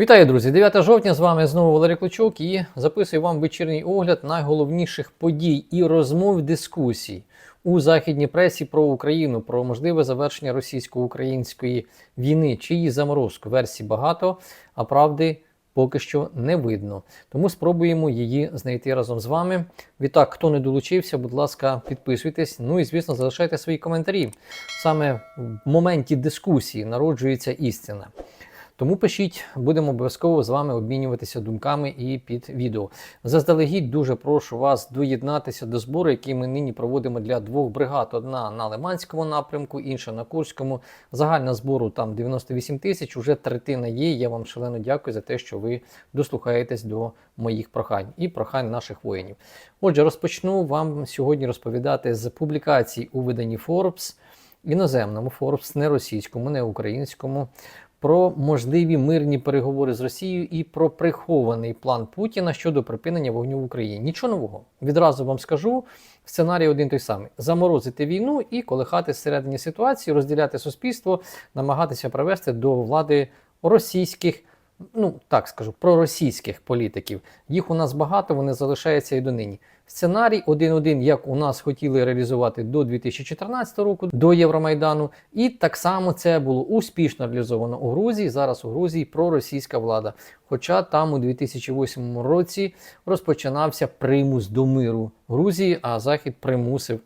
Вітаю, друзі! 9 жовтня з вами знову Валерій Клочок і записую вам вечірній огляд найголовніших подій і розмов дискусій у західній пресі про Україну, про можливе завершення російсько-української війни чи її заморозку. Версій багато, а правди поки що не видно. Тому спробуємо її знайти разом з вами. Відтак, хто не долучився, будь ласка, підписуйтесь. Ну і звісно, залишайте свої коментарі. Саме в моменті дискусії народжується істина. Тому пишіть, будемо обов'язково з вами обмінюватися думками і під відео. Заздалегідь дуже прошу вас доєднатися до збору, який ми нині проводимо для двох бригад: одна на Лиманському напрямку, інша на Курському. Загальна збору там 98 тисяч, уже третина є. Я вам шалено дякую за те, що ви дослухаєтесь до моїх прохань і прохань наших воїнів. Отже, розпочну вам сьогодні розповідати з публікацій у виданні Forbes, іноземному Forbes, не російському, не українському про можливі мирні переговори з Росією і про прихований план Путіна щодо припинення вогню в Україні. Нічого нового. Відразу вам скажу. Сценарій один той самий: заморозити війну і колихати всередині ситуації, розділяти суспільство, намагатися привести до влади російських. Ну, так скажу, проросійських політиків. Їх у нас багато, вони залишаються і донині. Сценарій 1-1, як у нас хотіли реалізувати до 2014 року, до Євромайдану. І так само це було успішно реалізовано у Грузії. Зараз у Грузії проросійська влада. Хоча там у 2008 році розпочинався примус до миру Грузії, а Захід примусив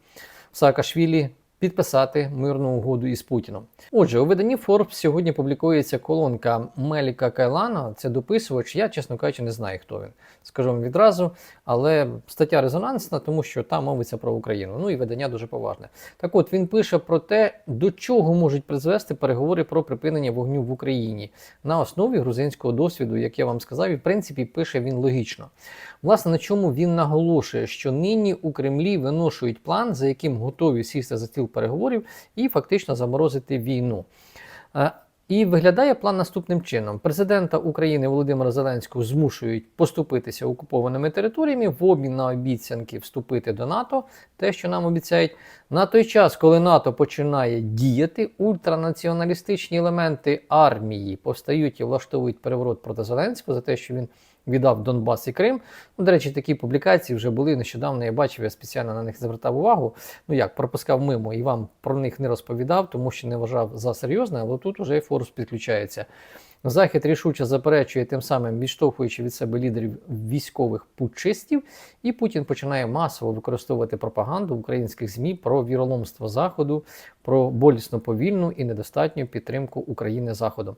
Саакашвілі підписати мирну угоду із Путіном. Отже, у виданні Forbes сьогодні публікується колонка Меліка Кайлана. Це дописувач. Я, чесно кажучи, не знаю, хто він. Скажу вам відразу, але стаття резонансна, тому що там мовиться про Україну. Ну і видання дуже поважне. Так от він пише про те, до чого можуть призвести переговори про припинення вогню в Україні на основі грузинського досвіду, як я вам сказав, і в принципі пише він логічно. Власне, на чому він наголошує, що нині у Кремлі виношують план, за яким готові сісти за стіл переговорів і фактично заморозити війну. Е, І виглядає план наступним чином: президента України Володимира Зеленського змушують поступитися окупованими територіями в обмін на обіцянки вступити до НАТО, те, що нам обіцяють. На той час, коли НАТО починає діяти, ультранаціоналістичні елементи армії повстають і влаштовують переворот проти Зеленського за те, що він віддав Донбас і Крим. Ну, до речі, такі публікації вже були нещодавно. Я бачив, я спеціально на них звертав увагу. Ну як пропускав мимо і вам про них не розповідав, тому що не вважав за серйозне, але тут уже Форус підключається. Захід рішуче заперечує тим самим, відштовхуючи від себе лідерів військових путчистів, і Путін починає масово використовувати пропаганду українських ЗМІ про віроломство Заходу, про болісно повільну і недостатню підтримку України Заходом.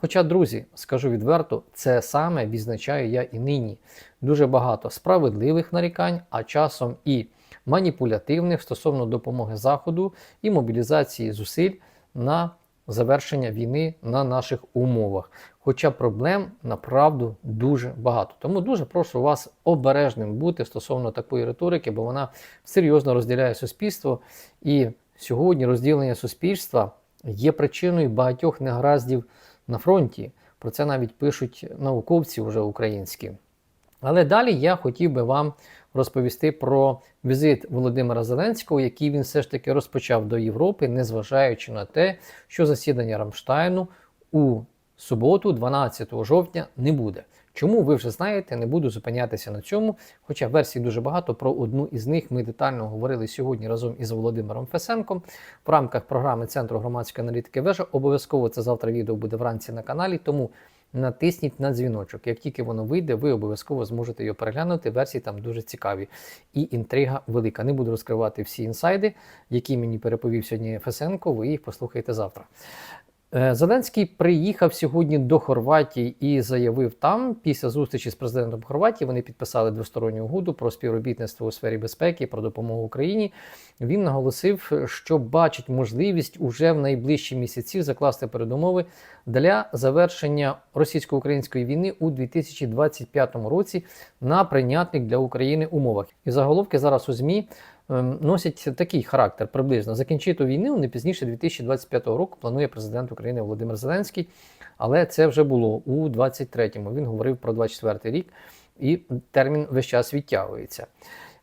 Хоча, друзі, скажу відверто, це саме відзначаю я і нині. Дуже багато справедливих нарікань, а часом і маніпулятивних стосовно допомоги Заходу і мобілізації зусиль на завершення війни на наших умовах. Хоча проблем направду дуже багато. Тому дуже прошу вас обережним бути стосовно такої риторики, бо вона серйозно розділяє суспільство. І сьогодні розділення суспільства є причиною багатьох негараздів на фронті. Про це навіть пишуть науковці вже українські. Але далі я хотів би вам розповісти про візит Володимира Зеленського, який він все ж таки розпочав до Європи, незважаючи на те, що засідання Рамштайну у суботу, 12 жовтня, не буде. Чому ви вже знаєте, не буду зупинятися на цьому. Хоча версій дуже багато про одну із них ми детально говорили сьогодні разом із Володимиром Фесенком в рамках програми Центру громадської аналітики вежа. Обов'язково це завтра відео буде вранці на каналі, тому натисніть на дзвіночок. Як тільки воно вийде, ви обов'язково зможете його переглянути. Версії там дуже цікаві. І інтрига велика. Не буду розкривати всі інсайди, які мені переповів сьогодні Фесенко. Ви їх послухаєте завтра. Е, Зеленський приїхав сьогодні до Хорватії і заявив там, після зустрічі з президентом Хорватії, вони підписали двосторонню угоду про співробітництво у сфері безпеки, про допомогу Україні. Він наголосив, що бачить можливість уже в найближчі місяці закласти передумови для завершення російсько-української війни у 2025 році на прийнятних для України умовах. І заголовки зараз у ЗМІ носять такий характер приблизно. Закінчити війну не пізніше 2025 року планує президент України Володимир Зеленський. Але це вже було у 23-му. Він говорив про 24-й рік, і термін весь час відтягується.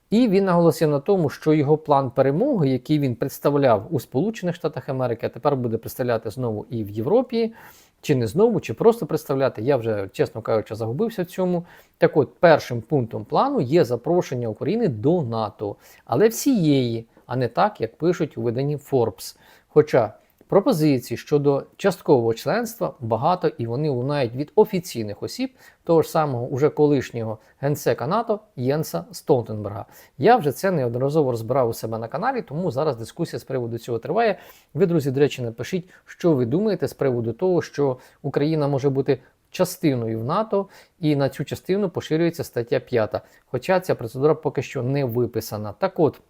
І він наголосив на тому, що його план перемоги, який він представляв у Сполучених Штатах Америки, а тепер буде представляти знову і в Європі, Чи не знову, чи просто представляти, я вже, чесно кажучи, загубився в цьому. Так от, першим пунктом плану є запрошення України до НАТО, але всієї, а не так, як пишуть у виданні Forbes. Хоча пропозицій щодо часткового членства багато і вони лунають від офіційних осіб того ж самого уже колишнього генсека НАТО Єнса Столтенберга. Я вже це неодноразово розбирав у себе на каналі, тому зараз дискусія з приводу цього триває. Ви, друзі, до речі, напишіть, що ви думаєте з приводу того, що Україна може бути частиною в НАТО, і на цю частину поширюється стаття 5. Хоча ця процедура поки що не виписана. Так от.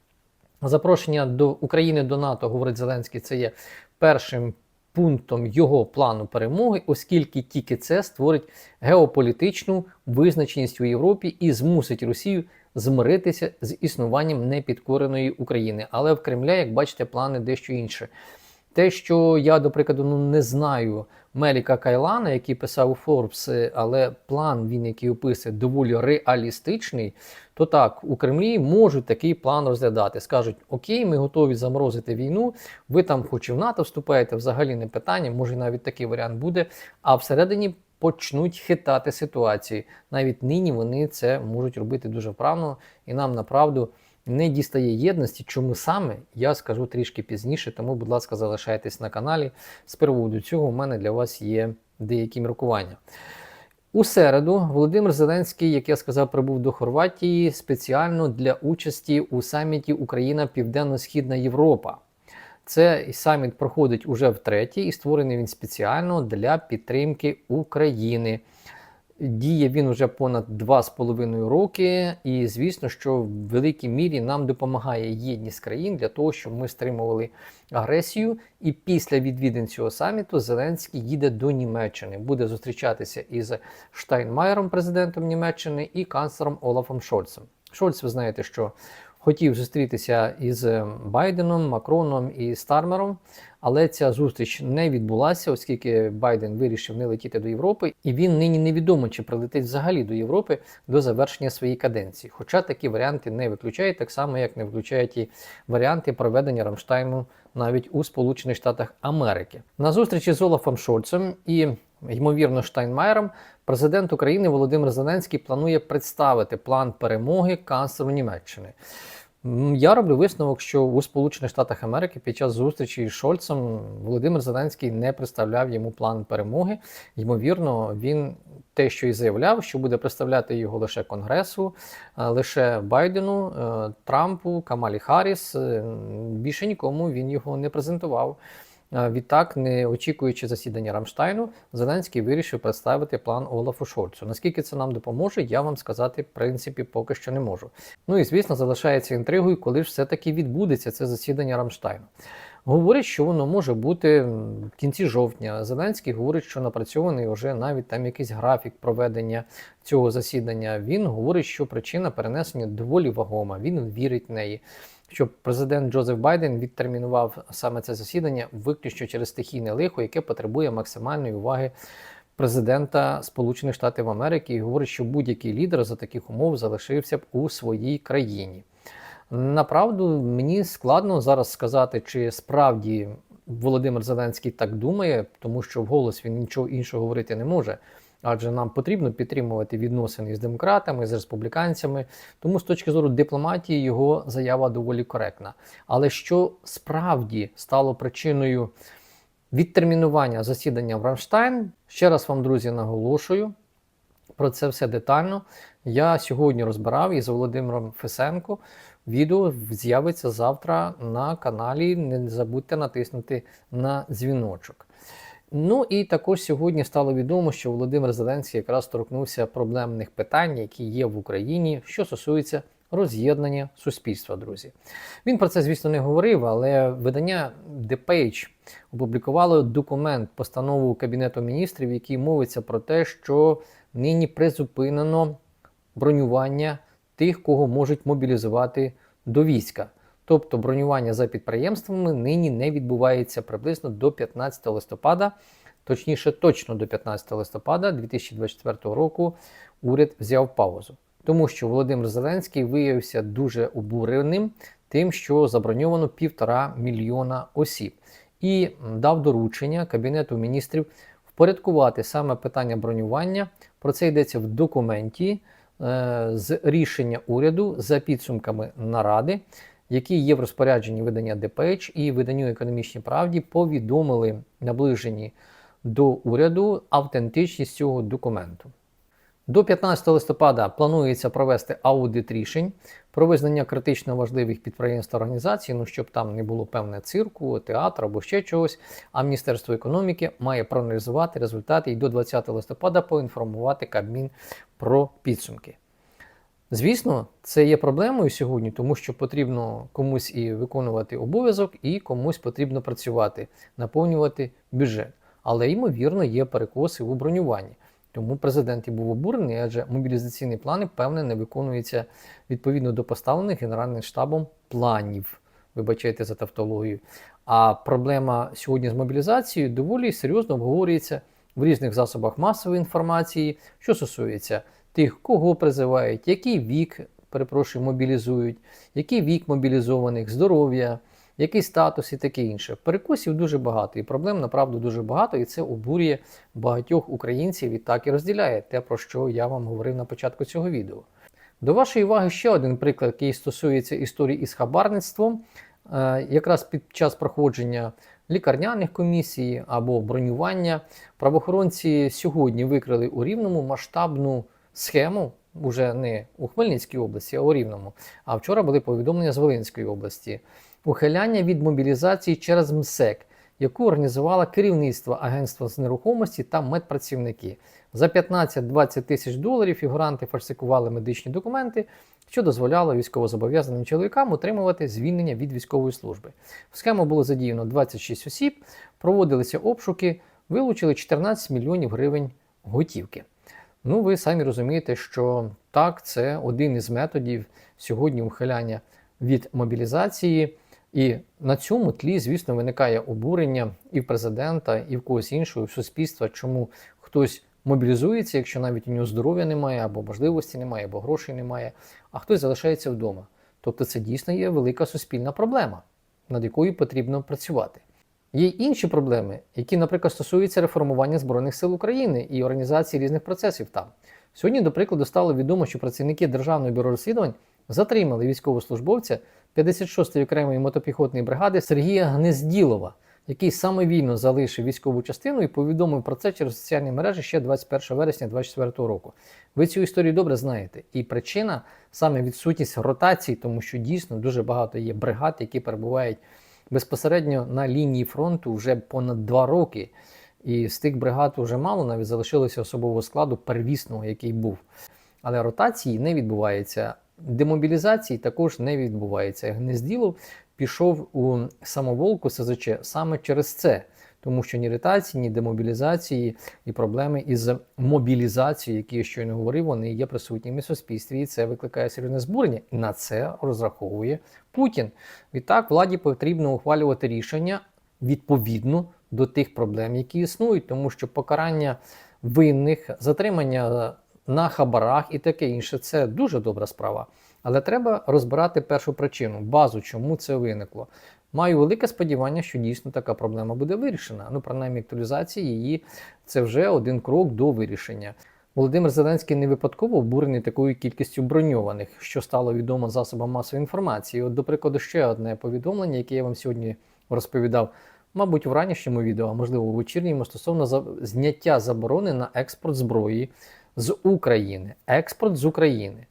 Запрошення до України до НАТО, говорить Зеленський, це є першим пунктом його плану перемоги, оскільки тільки це створить геополітичну визначеність у Європі і змусить Росію змиритися з існуванням непідкореної України. Але в Кремля, як бачите, плани дещо інші. Те, що я, до прикладу, ну не знаю Меліка Кайлана, який писав у Forbes, але план, він який описує, доволі реалістичний, то так, у Кремлі можуть такий план розглядати. Скажуть, окей, ми готові заморозити війну, ви там хоч і в НАТО вступаєте, взагалі не питання, може навіть такий варіант буде. А всередині почнуть хитати ситуації. Навіть нині вони це можуть робити дуже вправно, і нам направду не дістає єдності. Чому саме я скажу трішки пізніше, тому, будь ласка, залишайтесь на каналі. З приводу цього у мене для вас є деякі міркування. У середу Володимир Зеленський, як я сказав, прибув до Хорватії спеціально для участі у саміті Україна Південно-Східна Європа. Цей саміт проходить уже втретє і створений він спеціально для підтримки України. Діє він вже понад 2,5 роки, і звісно, що в великій мірі нам допомагає єдність країн для того, щоб ми стримували агресію. І після відвідин цього саміту Зеленський їде до Німеччини, буде зустрічатися із Штайнмаєром, президентом Німеччини, і канцлером Олафом Шольцем. Шольц, ви знаєте, що хотів зустрітися із Байденом, Макроном і Стармером, але ця зустріч не відбулася, оскільки Байден вирішив не летіти до Європи, і він нині невідомо, чи прилетить взагалі до Європи до завершення своєї каденції. Хоча такі варіанти не виключають, так само як не виключають і варіанти проведення Рамштайну навіть у Сполучених Штатах Америки. На зустрічі з Олафом Шольцем і ймовірно Штайнмаєром, президент України Володимир Зеленський планує представити план перемоги канцлеру Німеччини. Я роблю висновок, що у Сполучених Штатах Америки під час зустрічі з Шольцем Володимир Зеленський не представляв йому план перемоги. Ймовірно, він те, що і заявляв, що буде представляти його лише Конгресу, лише Байдену, е, Трампу, Камалі Харріс. Е, більше нікому він його не презентував. Відтак, не очікуючи засідання Рамштайну, Зеленський вирішив представити план Олафу Шольцу. Наскільки це нам допоможе, я вам сказати, в принципі, поки що не можу. Ну і звісно, залишається інтригою, коли ж все-таки відбудеться це засідання Рамштайну. Говорять, що воно може бути в кінці жовтня. Зеленський говорить, що напрацьований вже навіть там якийсь графік проведення цього засідання. Він говорить, що причина перенесення доволі вагома. Він вірить в неї що президент Джозеф Байден відтермінував саме це засідання виключно через стихійне лихо, яке потребує максимальної уваги президента Сполучених Штатів Америки, і говорить, що будь-який лідер за таких умов залишився б у своїй країні. Направду мені складно зараз сказати, чи справді Володимир Зеленський так думає, тому що вголос він нічого іншого говорити не може адже нам потрібно підтримувати відносини з демократами, з республіканцями. Тому з точки зору дипломатії його заява доволі коректна. Але що справді стало причиною відтермінування засідання в Рамштайн, ще раз вам, друзі, наголошую. Про це все детально. Я сьогодні розбирав із Володимиром Фесенко. Відео з'явиться завтра на каналі. Не забудьте натиснути на дзвіночок. Ну і також сьогодні стало відомо, що Володимир Зеленський якраз торкнувся проблемних питань, які є в Україні, що стосується роз'єднання суспільства, друзі. Він про це, звісно, не говорив, але видання The Page опублікувало документ, постанову Кабінету міністрів, який мовиться про те, що нині призупинено бронювання тих, кого можуть мобілізувати до війська. Тобто бронювання за підприємствами нині не відбувається приблизно до 15 листопада, точніше, точно до 15 листопада 2024 року уряд взяв паузу. Тому що Володимир Зеленський виявився дуже обуреним тим, що заброньовано півтора мільйона осіб, і дав доручення Кабінету міністрів впорядкувати саме питання бронювання. Про це йдеться в документі е, з рішення уряду за підсумками наради, які є в розпорядженні видання ДПЧ і виданню економічній правді, повідомили наближені до уряду автентичність цього документу. До 15 листопада планується провести аудит рішень про визнання критично важливих підприємств та організацій, ну щоб там не було певне цирку, театру або ще чогось. А Міністерство економіки має проаналізувати результати і до 20 листопада поінформувати Кабмін про підсумки. Звісно, це є проблемою сьогодні, тому що потрібно комусь і виконувати обов'язок, і комусь потрібно працювати, наповнювати бюджет. Але ймовірно є перекоси у бронюванні. Тому президент і був обурений, адже мобілізаційні плани, певне, не виконуються відповідно до поставлених Генеральним штабом планів. Вибачайте за тавтологію. А проблема сьогодні з мобілізацією доволі серйозно обговорюється в різних засобах масової інформації, що стосується тих, кого призивають, який вік, перепрошую, мобілізують, який вік мобілізованих, здоров'я, який статус і таке інше. Перекосів дуже багато, і проблем направду дуже багато, і це обурює багатьох українців і так і розділяє те, про що я вам говорив на початку цього відео. До вашої уваги ще один приклад, який стосується історії із хабарництвом. Е, Якраз під час проходження лікарняних комісій або бронювання правоохоронці сьогодні викрили у Рівному масштабну схему, уже не у Хмельницькій області, а у Рівному. А вчора були повідомлення з Волинської області. Ухиляння від мобілізації через МСЕК, яку організувало керівництво Агентства з нерухомості та медпрацівники. За 15-20 тисяч доларів фігуранти фальсифікували медичні документи, що дозволяло військовозобов'язаним чоловікам отримувати звільнення від військової служби. В схему було задіяно 26 осіб, проводилися обшуки, вилучили 14 мільйонів гривень готівки. Ну, ви самі розумієте, що так, це один із методів сьогодні ухиляння від мобілізації. І на цьому тлі, звісно, виникає обурення і в президента, і в когось іншого, і в суспільства, чому хтось мобілізується, якщо навіть у нього здоров'я немає, або можливості немає, або грошей немає, а хтось залишається вдома. Тобто це дійсно є велика суспільна проблема, над якою потрібно працювати. Є інші проблеми, які, наприклад, стосуються реформування Збройних сил України і організації різних процесів там. Сьогодні, до прикладу, стало відомо, що працівники Державного бюро розслідувань затримали військовослужбовця 56-ї окремої мотопіхотної бригади Сергія Гнезділова, який самовільно залишив військову частину і повідомив про це через соціальні мережі ще 21 вересня 2024 року. Ви цю історію добре знаєте. І причина саме відсутність ротації, тому що дійсно дуже багато є бригад, які перебувають безпосередньо на лінії фронту вже понад два роки. І з тих бригад вже мало навіть залишилося особового складу первісного, який був. Але ротації не відбувається. Демобілізації також не відбувається. Гнезділов пішов у самоволку СЗЧ саме через це, тому що ні ротації, ні демобілізації і проблеми із мобілізацією, які я щойно говорив, вони є присутніми в суспільстві, і це викликає серйозне збурення. На це розраховує Путін. Відтак владі потрібно ухвалювати рішення відповідно до тих проблем, які існують, тому що покарання винних, затримання на хабарах і таке інше це дуже добра справа. Але треба розбирати першу причину, базу, чому це виникло. Маю велике сподівання, що дійсно така проблема буде вирішена. Ну, принаймні, актуалізація її це вже один крок до вирішення. Володимир Зеленський не випадково обурений такою кількістю броньованих, що стало відомо засобам масової інформації. От, до прикладу, ще одне повідомлення, яке я вам сьогодні розповідав, мабуть, в ранішньому відео, а можливо у вечірньому, стосовно зняття заборони на експорт зброї з України. Експорт з України.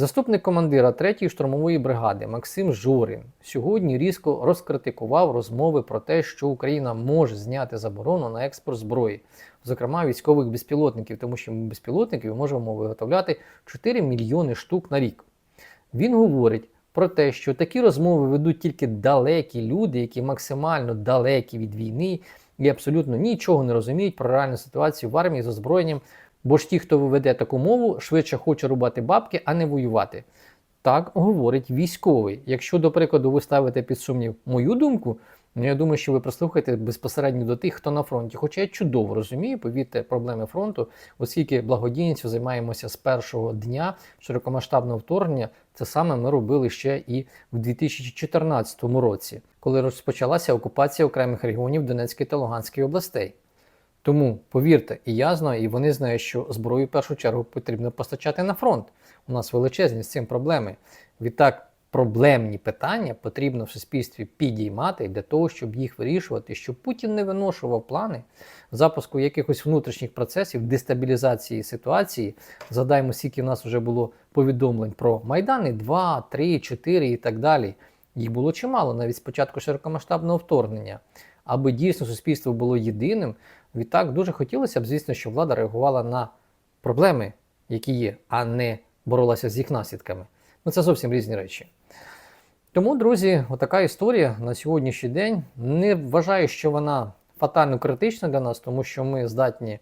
Заступник командира 3-ї штурмової бригади Максим Журин сьогодні різко розкритикував розмови про те, що Україна може зняти заборону на експорт зброї, зокрема військових безпілотників, тому що ми безпілотників можемо виготовляти 4 мільйони штук на рік. Він говорить про те, що такі розмови ведуть тільки далекі люди, які максимально далекі від війни і абсолютно нічого не розуміють про реальну ситуацію в армії з озброєнням. Бо ж ті, хто веде таку мову, швидше хоче рубати бабки, а не воювати. Так говорить військовий. Якщо, до прикладу, ви ставите під сумнів мою думку, ну я думаю, що ви прислухаєте безпосередньо до тих, хто на фронті. Хоча я чудово розумію, повірте, проблеми фронту, оскільки благодійністю займаємося з першого дня широкомасштабного вторгнення, це саме ми робили ще і в 2014 році, коли розпочалася окупація окремих регіонів Донецької та Луганської областей. Тому повірте, і я знаю, і вони знають, що зброю в першу чергу потрібно постачати на фронт. У нас величезні з цим проблеми. Відтак, проблемні питання потрібно в суспільстві підіймати для того, щоб їх вирішувати, щоб Путін не виношував плани запуску якихось внутрішніх процесів, дестабілізації ситуації. Згадаємо, скільки в нас вже було повідомлень про Майдани 2, 3, 4 і так далі. Їх було чимало навіть з початку широкомасштабного вторгнення. Аби дійсно суспільство було єдиним, відтак дуже хотілося б, звісно, щоб влада реагувала на проблеми, які є, а не боролася з їх наслідками. Ну це зовсім різні речі. Тому, друзі, отака історія на сьогоднішній день. Не вважаю, що вона фатально критична для нас, тому що ми здатні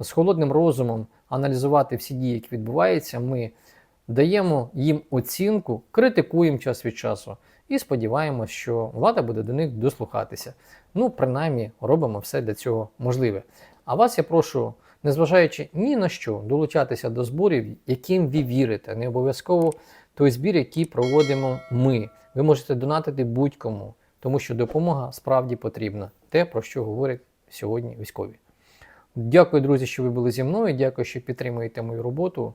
з холодним розумом аналізувати всі дії, які відбуваються. Ми даємо їм оцінку, критикуємо час від часу і сподіваємося, що влада буде до них дослухатися. Ну, принаймні, робимо все для цього можливе. А вас я прошу, незважаючи ні на що, долучатися до зборів, яким ви вірите. Не обов'язково той збір, який проводимо ми. Ви можете донатити будь-кому, тому що допомога справді потрібна. Те, про що говорять сьогодні військові. Дякую, друзі, що ви були зі мною. Дякую, що підтримуєте мою роботу.